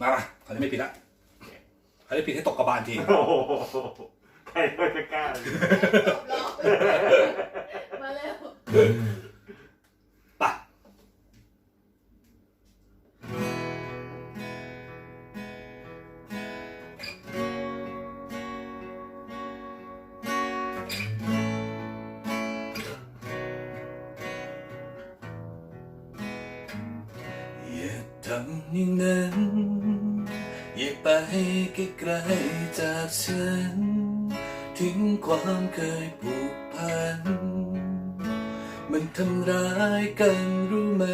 มามาเขาจะไม่ผิดละเขาจะผิดให้ตกกระบาลทีโอ้โหใครก็จะกล้าเลยจบแล้วมาเร็วไป่ะอย่าทำอย่างนั้นอย่า ไปไกลๆจากฉัน ทิ้งความเคยผูกพัน มันทำร้ายกันรู้ไหม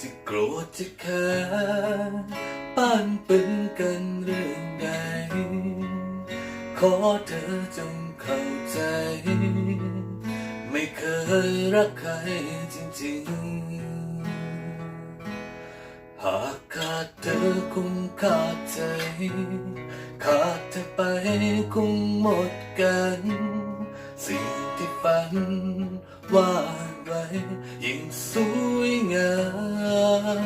จะโกรธจะแค้นป้านป็นกันเรื่องใด ขอเธอจงเข้าใจ ไม่เคยรักใครจริงๆ ขาดเธอไปคงหมดกัน สิ่งที่ฝันวาดไว้ยิ่งสวยงาม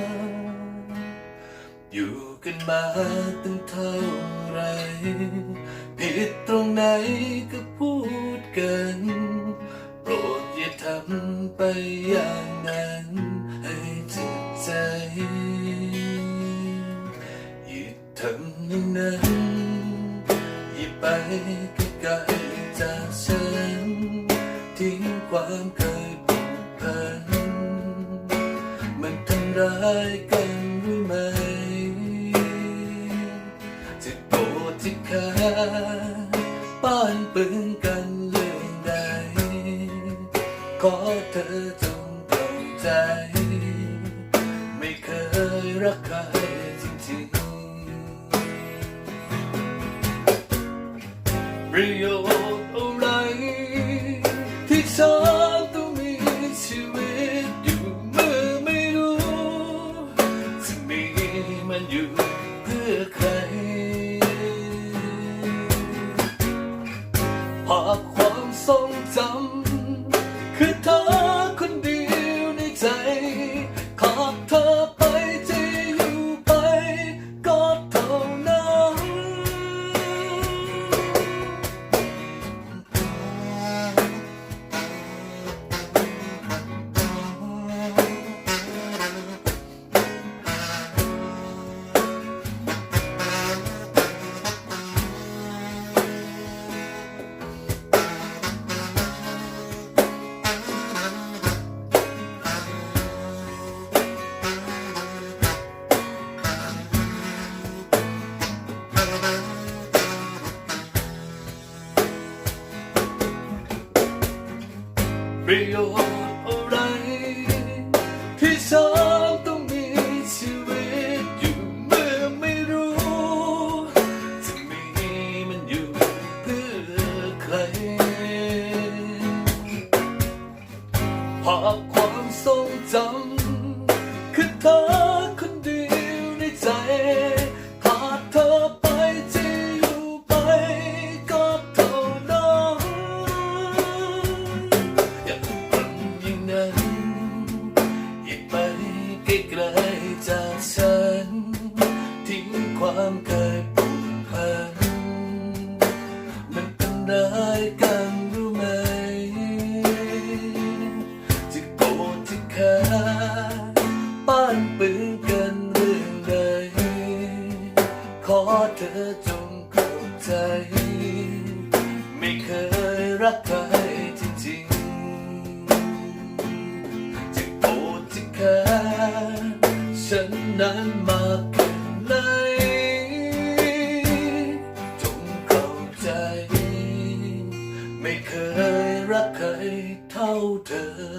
อยู่กันมาตั้งเท่าไหรผิดตรงไหนก็พูดกัน โปรดอย่าทำไปอย่างนั้นาทำอย่งนั้นอย่าไปไกลๆจากฉัน ทิ้งความเคยผูกพัน มันทำร้ายกันรู้ไหมจะโกรธจะขาป้านปึงกันเรื่องใด ขอเธอจงเข้าใจ ไม่เคยรักใคร ฉันต้องมีชีวิตอยู่เมื่อไม่รู้จะมีมันอยู่เพื่อใคร ประโยชน์อะไร ที่ฉันต้องมีชีวิตอยู่เมื่อไม่รู้ จะมีมันอยู่เพื่อใครพาความทรงจำคือเธอ ไกลจากฉัน ทิ้งความเคยผูกพัน มันทำร้ายกันรู้ไหม จะโกรธจะขาป้านปึงกันเรื่องใด ขอเธอจงเข้าใจ ไม่เคยรักใคร นานมากไหนจงเข้าใจ ไม่เคยรักใครเท่าเธอ